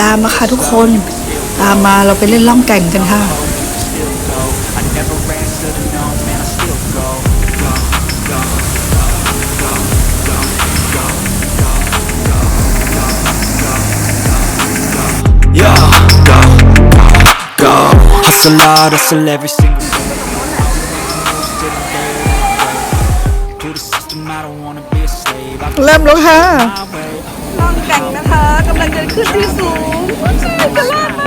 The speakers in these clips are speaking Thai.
ตามมาค่ะทุกคน ตามมาเราไปเล่นล่องแก่งกันค่ะ Yo, go, go, hustle hard, hustle every single To the system, I don't wanna be a slave. I เริ่มแล้วค่ะ my way. ล่อง แก่งนะคะกำลังจะขึ้นที่สูงจะรอดไหม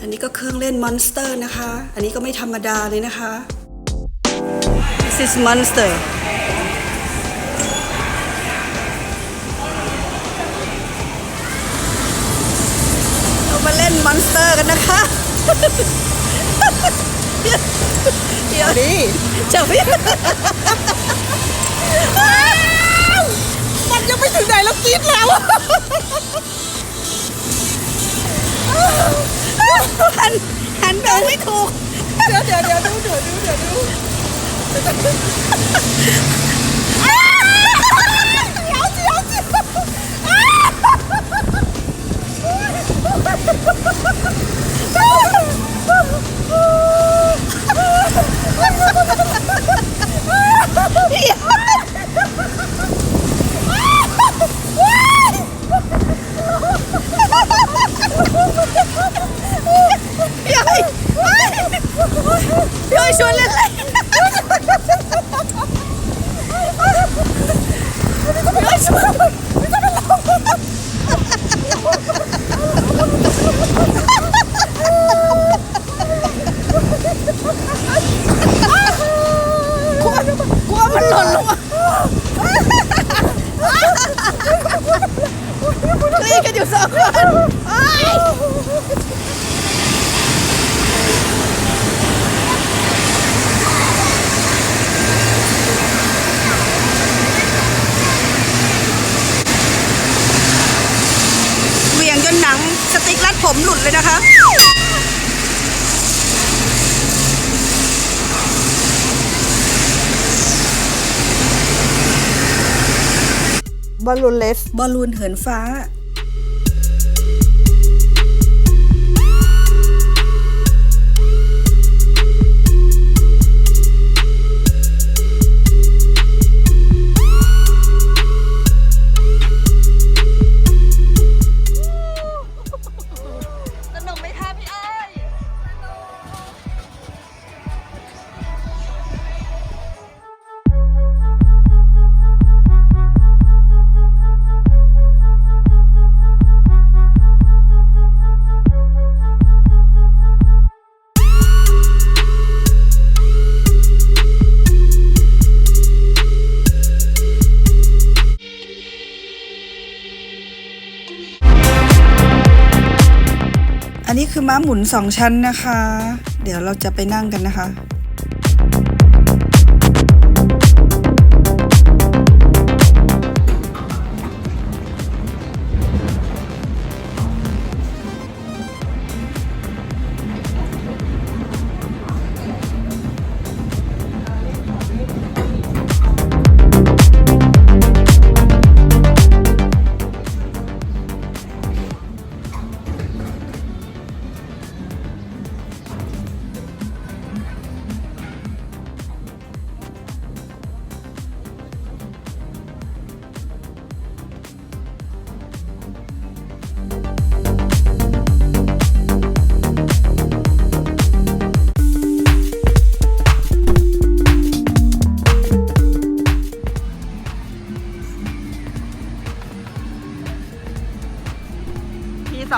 อันนี้ก็เครื่องเล่นมอนสเตอร์นะคะ อันนี้ก็ไม่ธรรมดาเลยนะคะ This is monster เรามาเล่นมอนสเตอร์กันนะคะเดี๋ยวดิจะไม่มันยังไม่ถึงไหนแล้วกินแล้ว หันหันไปไม่ถูก เดี๋ยวเดี๋ยวเดี๋ยวดูเดี๋ยวดูเดี๋ยวดูเดี๋ยวเดี๋ยวเดี๋ยวไอ้พี่ไอ้ชวนเล่นเลยพี่ไอ้ชวนกลัวกลัวมันหล่นลงมาคลี่กันอยู่สองคนเหวี่ยงจนหนังสติ๊กรัด ผมหลุดเลยนะคะ บอลลูนเลสบอลลูนเหินฟ้า อันนี้คือม้าหมุนสองชั้นนะคะ เดี๋ยวเราจะไปนั่งกันนะคะ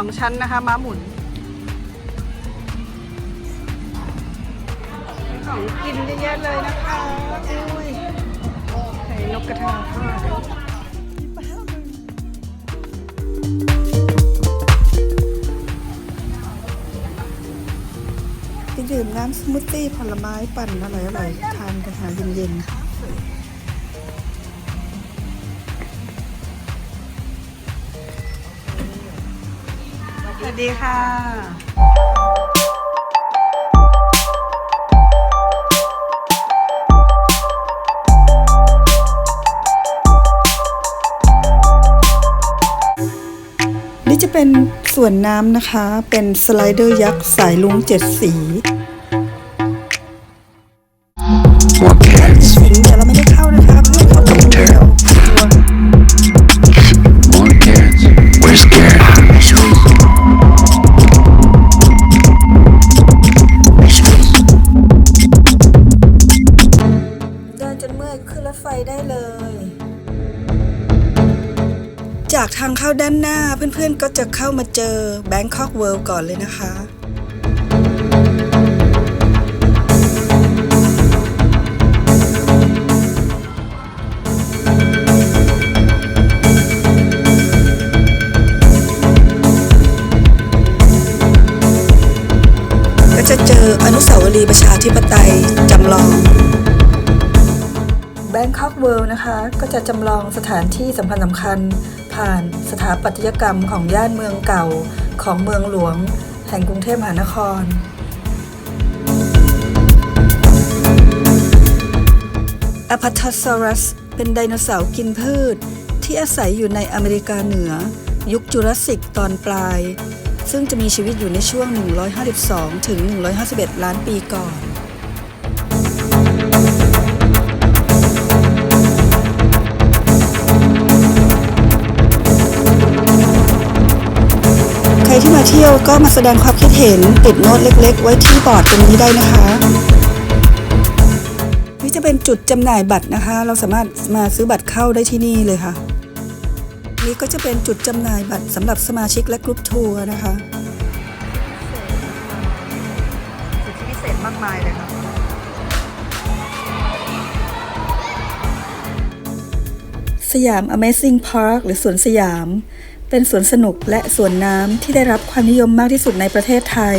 องชั้นนะคะม้าหมุนของกินเยอะแยะเลยนะคะอุ้ยไข่นกกระทาทอดไปดื่มน้ำสมูทตี้ผลไม้ปั่นอร่อยๆทานกันหาเย็นๆ สดีค่ะนี่จะเป็นส่วนน้ำนะคะ เป็นสไลเดอร์ยักษ์สายลุงเจ็ดสี นจนเมื่อยขึ้นรถไฟได้เลย จากทางเข้าด้านหน้าเพื่อนๆก็จะเข้ามาเจอ Bangkok World ก่อนเลยนะคะ Bangkok World นะคะ ก็จะจำลองสถานที่สำคัญสำคัญ ผ่านสถาปัตยกรรมของย่านเมืองเก่าของเมืองหลวง แห่งกรุงเทพมหานคร a p a t o s a u r u s เป็นไดโนเสาร์กินพืช ที่อาศัยอยู่ในอเมริกาเหนือ ยุคจูราสสิกตอนปลาย ซึ่งจะมีชีวิตอยู่ในช่วง 152 ถึง 151 ล้านปีก่อน รที่มาเที่ยวก็มาแสดงความคิดเห็นติดโน้ตเล็ก ๆ ไว้ที่บอร์ดตรงนี้ได้นะคะ นี่จะเป็นจุดจำหน่ายบัตรนะคะ เราสามารถมาซื้อบัตรเข้าได้ที่นี่เลยค่ะ นี่ก็จะเป็นจุดจำหน่ายบัตรสำหรับสมาชิกและกรุ๊ปทัวร์นะคะสิทธิพิเศษมากมายเลยค่ะสยาม Amazing Park หรือสวนสยาม เป็นสวนสนุกและสวนน้ำที่ได้รับความนิยมมากที่สุดในประเทศไทย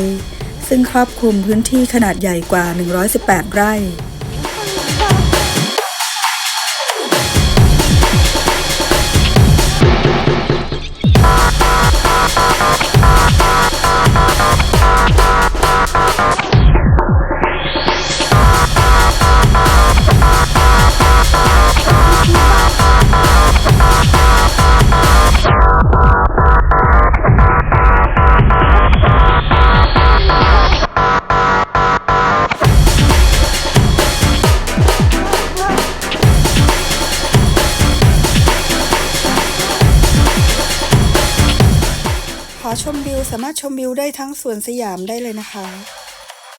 ซึ่งครอบคลุมพื้นที่ขนาดใหญ่กว่า 118 ไร่ ชมวิวสามารถชมวิวได้ทั้งสวนสยามได้เลยนะคะ